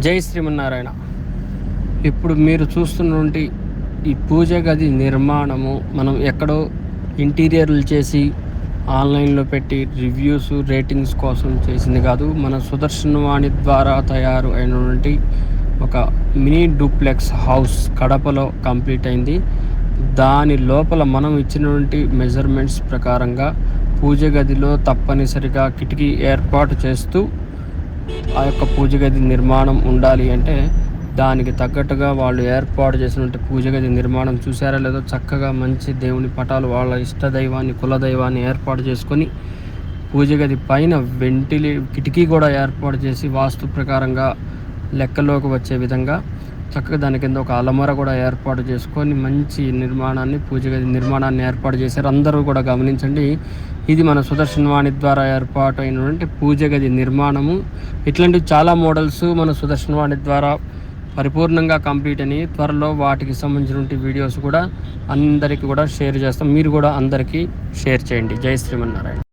జై శ్రీమన్నారాయణ. ఇప్పుడు మీరు చూస్తున్నటువంటి ఈ పూజ గది నిర్మాణము మనం ఎక్కడో ఇంటీరియర్లు చేసి ఆన్లైన్లో పెట్టి రివ్యూస్ రేటింగ్స్ కోసం చేసింది కాదు మన సుదర్శనవాణి ద్వారా తయారు అయినటువంటి ఒక మినీ డూప్లెక్స్ హౌస్ కడపలో కంప్లీట్ అయింది. దాని లోపల మనం ఇచ్చినటువంటి మెజర్మెంట్స్ ప్రకారంగా పూజ గదిలో తప్పనిసరిగా కిటికీ ఏర్పాటు చేస్తూ ఆ యొక్క పూజ గది నిర్మాణం ఉండాలి అంటే దానికి తగ్గట్టుగా వాళ్ళు ఏర్పాటు చేసినటువంటి పూజ గది నిర్మాణం చూసారా లేదో చక్కగా మంచి దేవుని పటాలు వాళ్ళ ఇష్ట దైవాన్ని కుల దైవాన్ని ఏర్పాటు చేసుకొని పూజ గది పైన వెంటిలే కిటికీ కూడా ఏర్పాటు చేసి వాస్తు ప్రకారంగా లెక్కలోకి వచ్చే విధంగా చక్కగా దాని కింద ఒక అలమర కూడా ఏర్పాటు చేసుకొని మంచి నిర్మాణాన్ని పూజ గది నిర్మాణాన్ని ఏర్పాటు చేశారు. అందరూ కూడా గమనించండి ఇది మన సుదర్శనవాణి ద్వారా ఏర్పాటు అయినటువంటి పూజ గది నిర్మాణము. ఇట్లాంటి చాలా మోడల్స్ మన సుదర్శనవాణి ద్వారా పరిపూర్ణంగా కంప్లీట్ అని త్వరలో వాటికి సంబంధించినటువంటి వీడియోస్ కూడా అందరికీ కూడా షేర్ చేస్తాం. మీరు కూడా అందరికీ షేర్ చేయండి. జై శ్రీమన్నారాయణ.